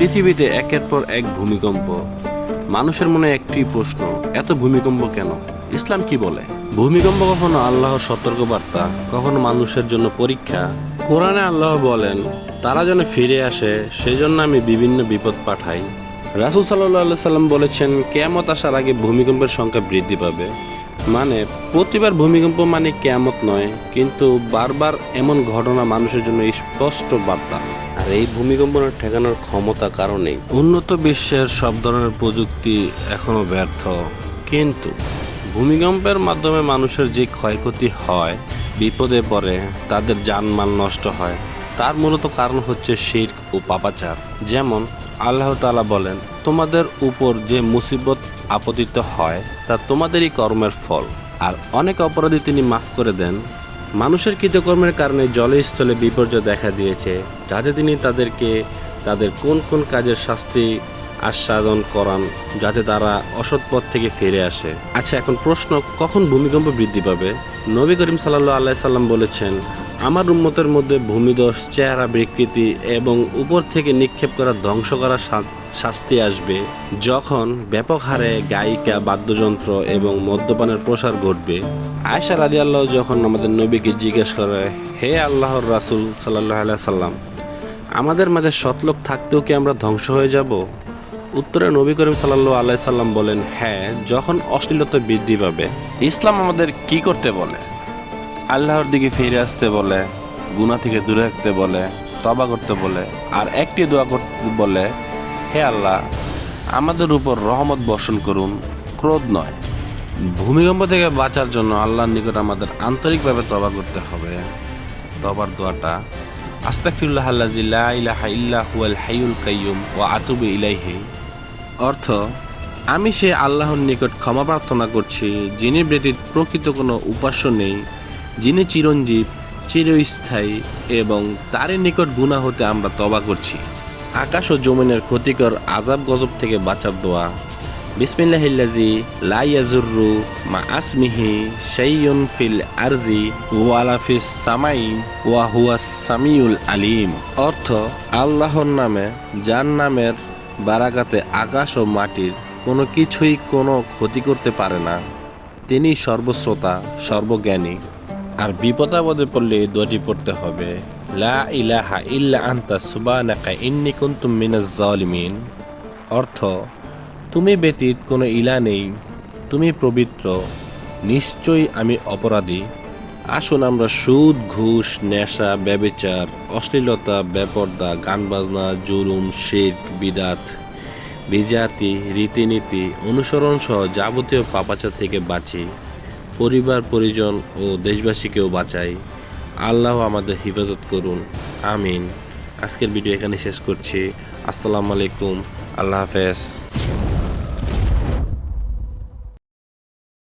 পৃথিবীতে একের পর এক ভূমিকম্প। মানুষের মনে একটি প্রশ্ন, এত ভূমিকম্প কেন? ইসলাম কি বলে? ভূমিকম্প কখনো আল্লাহর সতর্কবার্তা, কখনো মানুষের জন্য পরীক্ষা। কোরআনে আল্লাহ বলেন, তারা যেন ফিরে আসে, সেজন্য আমি বিভিন্ন বিপদ পাঠাই। রাসুল সাল্লাহ সাল্লাম বলেছেন, কেয়ামত আসার আগে ভূমিকম্পের সংখ্যা বৃদ্ধি পাবে। মানে প্রতিবার ভূমিকম্প মানে কেয়ামত নয়, কিন্তু বারবার এমন ঘটনা মানুষের জন্য স্পষ্ট বার্তা। এই ভূমিকম্প ঠেকানোর ক্ষমতা কারণেই। উন্নত বিশ্বের সব ধরনের প্রযুক্তি এখনও ব্যর্থ। কিন্তু ভূমিকম্পের মাধ্যমে মানুষের যে ক্ষয়ক্ষতি হয়, বিপদে পড়ে, তাদের জানমাল নষ্ট হয়, তার মূলত কারণ হচ্ছে শির্ক ও পাপাচার। যেমন আল্লাহ তালা বলেন, তোমাদের উপর যে মুসিবত আপতিত হয়, তা তোমাদেরই কর্মের ফল। আর অনেক অপরাধী তিনি মাফ করে দেন মানুষের কৃতকর্মের কারণে জলে স্থলে বিপর্যয় দেখা দিয়েছে, যাতে তিনি তাদেরকে, তাদের কোন কোন কাজের শাস্তি আস্বাদন করান, যাতে তারা অসৎ পথ থেকে ফিরে আসে। আচ্ছা এখন প্রশ্ন, কখন ভূমিকম্প বৃদ্ধি পাবে? নবী করিম সাল্লাহ আল্লাহ সাল্লাম বলেছেন আমার উন্মতের মধ্যে ভূমিদশ, চেহারা বিকৃতি এবং উপর থেকে নিক্ষেপ করা ধ্বংস করা শাস্তি আসবে যখন ব্যাপক হারে গায়িকা, বাদ্যযন্ত্র এবং মদ্যপানের প্রসার ঘটবে। আয়সা রাদি আল্লাহ যখন আমাদের নবীকে জিজ্ঞেস করে, হে আল্লাহর রাসুল সাল্লাহ আল্লাহ সাল্লাম, আমাদের মাঝে সতলোক থাকতেও কি আমরা ধ্বংস হয়ে যাব? উত্তরে নবী করিম সাল্লাল্লাহু আলাই সাল্লাম বলেন হ্যাঁ যখন অশ্লীলতা বৃদ্ধি পাবে। ইসলাম আমাদের কি করতে বলে? আল্লাহর দিকে ফিরে আসতে বলে, গুনাহ থেকে দূরে রাখতে বলে তবা করতে বলে, আর একটি দোয়া করতে বলে, হে আল্লাহ, আমাদের উপর রহমত বর্ষণ করুন, ক্রোধ নয়। ভূমিকম্প থেকে বাঁচার জন্য আল্লাহর নিকট আমাদের আন্তরিকভাবে তবা করতে হবে। তবার দোয়াটা, আস্তাগফিরুল্লাহ আল্লাযী লা ইলাহা ইল্লা হুয়াল হাইয়ুল কাইয়্যুম ওয়া আতুবু ইলাইহি। অর্থ, আমি সে আল্লাহর নিকট ক্ষমা প্রার্থনা করছি, যিনি ব্যতীত প্রকৃত কোনো উপাস্য নেই। যিনি চিরঞ্জীব, চিরস্থায়ী এবং তারই নিকট গুণা হতে আমরা তবা করছি। আকাশ ও জমিনের ক্ষতিকর আজাব গজব থেকে বাঁচার দোয়া। বিসমিল্লাহিল্লাজি লা ইয়াজুররু মা আসমিহি শাইয়ুন ফিল আরজি ওয়ালা ফিস সামাই ওয়া হুয়া সামিউল আলিম। অর্থ, আল্লাহর নামে যার নামের বারাকাতে আকাশ ও মাটির কোনো কিছুই কোনো ক্ষতি করতে পারে না। তিনি সর্বশ্রোতা, সর্বজ্ঞানী। আর বিপদাবদে পড়লে এই দোয়াটি পড়তে হবে। লা ইলাহা ইল্লা আন্তা সুবহানাকা ইন্নী কুনতুম মিনাজ জালিমিন। অর্থ, তুমি ব্যতীত কোনো ইলা নেই, তুমি পবিত্র, নিশ্চয়ই আমি অপরাধী। আসুন আমরা সুদ, ঘুষ, নেশা, ব্যবিচার, অশ্লীলতা, বেপর্দা গান বাজনা জুলুম শেখ বিদাত, বিজাতি, রীতিনীতি অনুসরণ সহ যাবতীয় পাপাচার থেকে বাঁচি। পরিবার, পরিজন ও দেশবাসীকেও বাঁচাই। আল্লাহ আমাদের হেফাজত করুন। আমিন। আজকের ভিডিও এখানে শেষ করছি। আসসালামু আলাইকুম। আল্লাহ হাফেজ।